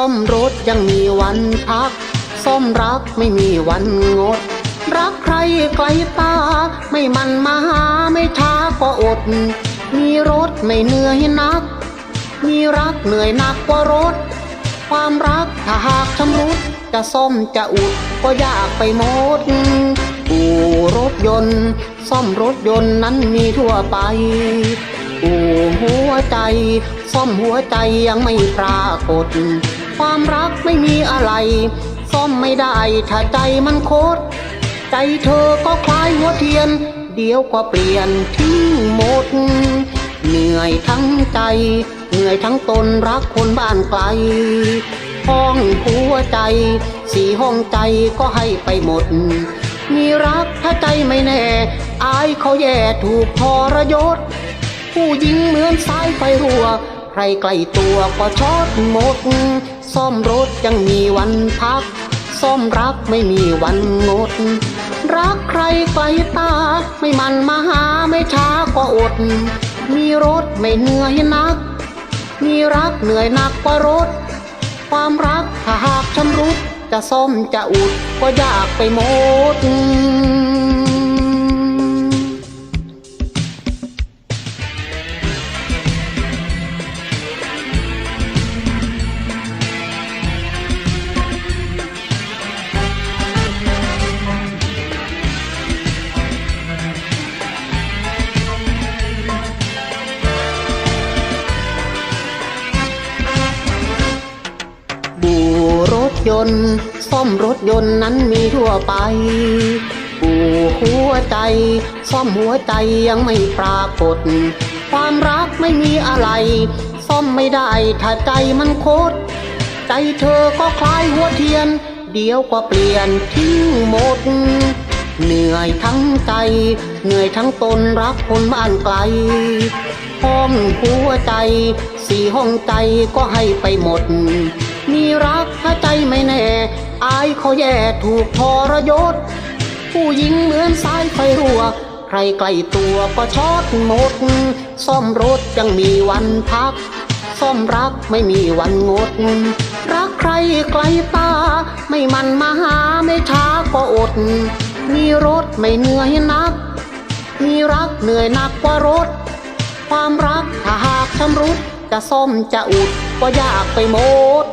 ซ่อมรถยังมีวันพัก ซ่อมรักไม่มีวันงด รักใครไกลตาไม่มันมาหาไม่ช้าก็อด มีรถไม่เหนื่อยนัก มีรักเหนื่อยหนักกว่ารถ ความรักถ้าหากชำรุดจะซ่อมจะอุดก็ยากไปหมดอู่รถยนต์ ซ่อมรถยนต์นั้นมีทั่วไปอู่หัวใจ ซ่อมหัวใจยังไม่ปรากฏ ความรักไม่มีอะไร ซ่อมไม่ได้ถ้าใจมันโคตร ใจเธอก็คล้ายหัวเทียน เดี๋ยวก็เปลี่ยนทิ้งหมด เหนื่อยทั้งใจ เหนื่อยทั้งตนรักคนบ้านไกล ห้องหัวใจ สี่ห้องใจก็ให้ไปหมด มีรักถ้าใจไม่แน่ อายเขาแย่ถูกทรยศ ผู้หญิงเหมือนสายไฟรั่วใครใกล้ตัวก็ช็อตหมด ซ่อมรถยังมีวันพัก ซ่อมรักไม่มีวันงด รักใครไกลตา ไม่มันมาหาไม่ช้าก็อด มีรถไม่เหนื่อยนัก มีรักเหนื่อยหนักกว่ารถ ความรักถ้าหากชำรุดจะซ่อมจะอุดก็ยากไปหมด ยนต์ซ่อมรถยนต์นั้นมีทั่วไป อู่หัวใจซ่อมหัวใจยังไม่ปรากฏ ความรักไม่มีอะไร ซ่อมไม่ได้ถ้าใจมันโคตรใจเธอก็คล้ายหัวเทียน เดี๋ยวก็เปลี่ยนทิ้งหมด เหนื่อยทั้งใจ เหนื่อยทั้งตนรักคนบ้านไกล ห้องหัวใจ สี่ห้องใจก็ให้ไปหมด มีรักถ้าใจไม่แน่ อายเขาแย่ถูกทรยศ ผู้หญิงเหมือนสายไฟรั่ว ใครใกล้ตัวก็ช็อตหมด ซ่อมรถยังมีวันพัก ซ่อมรักไม่มีวันงด รักใครไกลตา ไม่มันมาหาไม่ช้าก็อด มีรถไม่เหนื่อยนัก มีรักเหนื่อยหนักกว่ารถ ความรักถ้าหากชำรุดจะซ่อมจะอุด ក៏យ៉ាក់ទៅម៉ូត